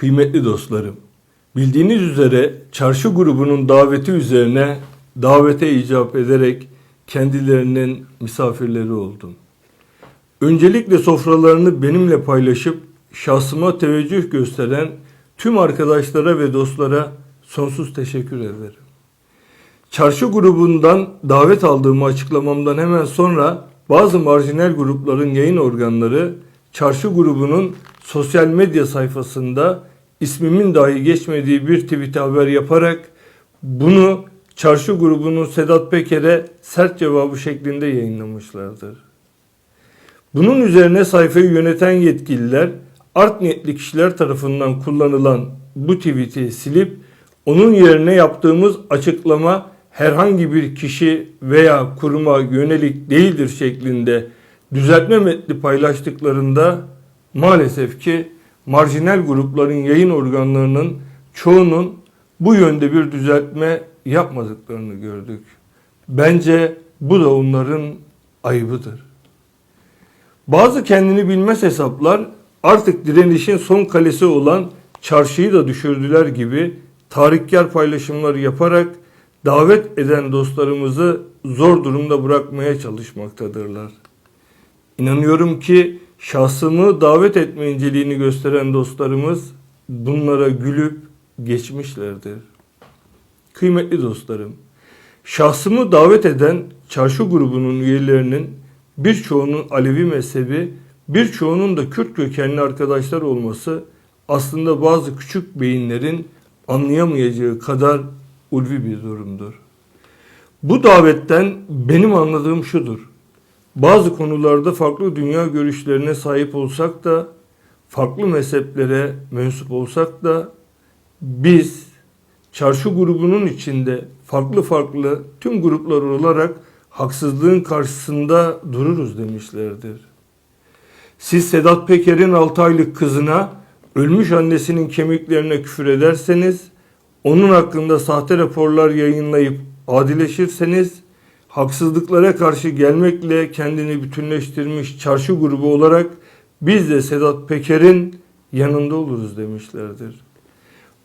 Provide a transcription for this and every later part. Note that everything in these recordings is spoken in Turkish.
Kıymetli dostlarım, bildiğiniz üzere çarşı grubunun daveti üzerine davete icap ederek kendilerinin misafirleri oldum. Öncelikle sofralarını benimle paylaşıp şahsıma teveccüh gösteren tüm arkadaşlara ve dostlara sonsuz teşekkür ederim. Çarşı grubundan davet aldığımı açıklamamdan hemen sonra bazı marjinal grupların yayın organları çarşı grubunun sosyal medya sayfasında ismimin dahi geçmediği bir tweet haber yaparak bunu çarşı grubunun Sedat Peker'e sert cevabı şeklinde yayınlamışlardır. Bunun üzerine sayfayı yöneten yetkililer art niyetli kişiler tarafından kullanılan bu tweet'i silip onun yerine yaptığımız açıklama herhangi bir kişi veya kuruma yönelik değildir şeklinde düzeltme metni paylaştıklarında maalesef ki marjinal grupların yayın organlarının çoğunun bu yönde bir düzeltme yapmadıklarını gördük. Bence bu da onların ayıbıdır. Bazı kendini bilmez hesaplar artık direnişin son kalesi olan çarşıyı da düşürdüler gibi tarikkar paylaşımlar yaparak davet eden dostlarımızı zor durumda bırakmaya çalışmaktadırlar. İnanıyorum ki şahsımı davet etme inceliğini gösteren dostlarımız bunlara gülüp geçmişlerdir. Kıymetli dostlarım, şahsımı davet eden çarşı grubunun üyelerinin birçoğunun Alevi mezhebi, birçoğunun da Kürt kökenli arkadaşlar olması aslında bazı küçük beyinlerin anlayamayacağı kadar ulvi bir durumdur. Bu davetten benim anladığım şudur. Bazı konularda farklı dünya görüşlerine sahip olsak da, farklı mezheplere mensup olsak da biz çarşı grubunun içinde farklı farklı tüm gruplar olarak haksızlığın karşısında dururuz demişlerdir. Siz Sedat Peker'in 6 aylık kızına ölmüş annesinin kemiklerine küfür ederseniz, onun hakkında sahte raporlar yayınlayıp adileşirseniz, haksızlıklara karşı gelmekle kendini bütünleştirmiş çarşı grubu olarak biz de Sedat Peker'in yanında oluruz demişlerdir.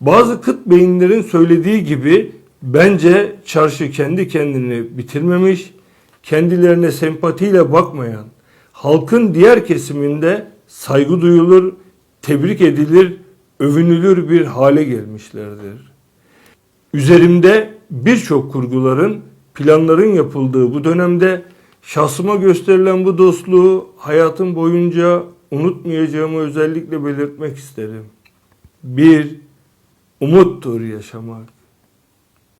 Bazı kıt beyinlerin söylediği gibi bence çarşı kendi kendini bitirmemiş, kendilerine sempatiyle bakmayan, halkın diğer kesiminde saygı duyulur, tebrik edilir, övünülür bir hale gelmişlerdir. Üzerimde birçok kurguların, planların yapıldığı bu dönemde şahsıma gösterilen bu dostluğu hayatım boyunca unutmayacağımı özellikle belirtmek isterim. Bir, umuttur yaşamak.